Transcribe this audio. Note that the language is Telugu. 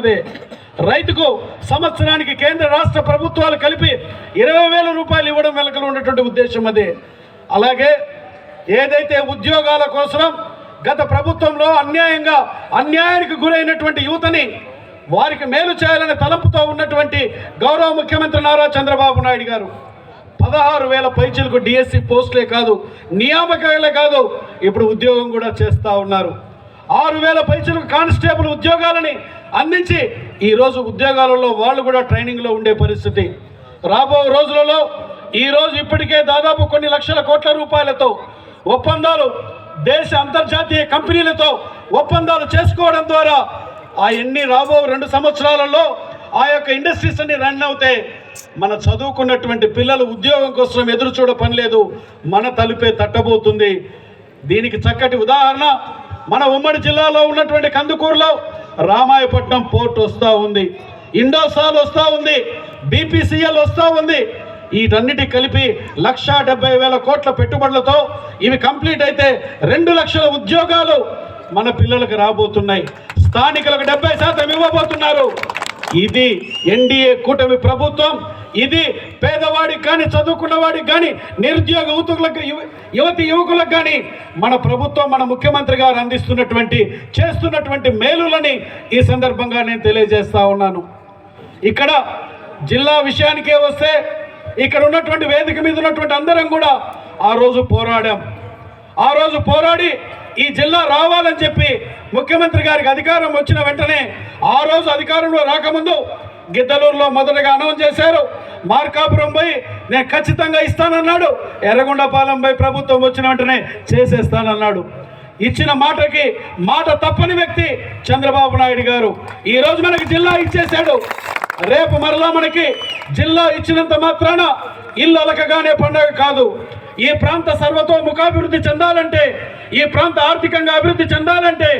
అదే రైతుకు సంవత్సరానికి కేంద్ర రాష్ట్ర ప్రభుత్వాలు కలిపి ఇరవై వేల రూపాయలు ఇవ్వడం వెనకలు ఉన్నటువంటి ఉద్దేశం అది. అలాగే ఏదైతే ఉద్యోగాల కోసం గత ప్రభుత్వంలో అన్యాయంగా అన్యాయానికి గురైనటువంటి యువతని వారికి మేలు చేయాలనే తలంపుతో ఉన్నటువంటి గౌరవ ముఖ్యమంత్రి నారా చంద్రబాబు నాయుడు గారు. పదహారు వేల పైచీలకు డిఎస్సి పోస్టులే కాదు నియామకాలే కాదు ఇప్పుడు ఉద్యోగం కూడా చేస్తూ ఉన్నారు. ఆరు వేల పైసలకు కానిస్టేబుల్ ఉద్యోగాలని అందించి ఈరోజు ఉద్యోగాలలో వాళ్ళు కూడా ట్రైనింగ్లో ఉండే పరిస్థితి. రాబో రోజులలో ఈరోజు ఇప్పటికే దాదాపు కొన్ని లక్షల కోట్ల రూపాయలతో ఒప్పందాలు దేశ అంతర్జాతీయ కంపెనీలతో ఒప్పందాలు చేసుకోవడం ద్వారా ఆ ఎన్ని రాబో రెండు సంవత్సరాలలో ఆ యొక్క ఇండస్ట్రీస్ అన్ని రన్ అవుతాయి మన చదువుకున్నటువంటి పిల్లలు ఉద్యోగం కోసం ఎదురు చూడ పని లేదు. మన తలుపే తట్టబోతుంది. దీనికి చక్కటి ఉదాహరణ మన ఉమ్మడి జిల్లాలో ఉన్నటువంటి కందుకూరులో రామాయపట్నం పోర్ట్ వస్తూ ఉంది ఇండోసాల్ వస్తూ ఉంది బీపీసీఎల్ వస్తూ ఉంది. వీటన్నిటి కలిపి లక్షా డెబ్బై వేల కోట్ల పెట్టుబడులతో ఇవి కంప్లీట్ అయితే రెండు లక్షల ఉద్యోగాలు మన పిల్లలకు రాబోతున్నాయి. స్థానికులకు డెబ్బై శాతం ఇవ్వబోతున్నారు. ఇది ఎన్డీఏ కూటమి ప్రభుత్వం ఇది పేదవాడికి కానీ చదువుకున్న వాడికి కానీ నిరుద్యోగ యువతులకు యువతి యువకులకు కానీ మన ప్రభుత్వం మన ముఖ్యమంత్రి గారు అందిస్తున్నటువంటి చేస్తున్నటువంటి మేలులని ఈ సందర్భంగా నేను తెలియజేస్తా ఉన్నాను. ఇక్కడ జిల్లా విషయానికే వస్తే ఇక్కడ ఉన్నటువంటి వేదిక మీద ఉన్నటువంటి అందరం కూడా ఆ రోజు పోరాడాం. ఆ రోజు పోరాడి ఈ జిల్లా రావాలని చెప్పి ముఖ్యమంత్రి గారికి అధికారం వచ్చిన వెంటనే ఆ రోజు అధికారంలో రాకముందు గిద్దలూరులో మొదటగా అనౌన్స్ చేశారు. మార్కాపురం పోయి నేను ఖచ్చితంగా ఇస్తానన్నాడు. ఎర్రగొండపాలెం పోయి ప్రభుత్వం వచ్చిన వెంటనే చేసేస్తానన్నాడు. ఇచ్చిన మాటకి మాట తప్పని వ్యక్తి చంద్రబాబు నాయుడు గారు. ఈ రోజు మనకి జిల్లా ఇచ్చేశాడు. రేపు మరలా మనకి జిల్లా ఇచ్చినంత మాత్రాన ఇల్లు అలకగానే పండగ కాదు. ఈ ప్రాంత సర్వతోముఖాభివృద్ధి చెందాలంటే ఈ ప్రాంత ఆర్థికంగా అభివృద్ధి చెందాలంటే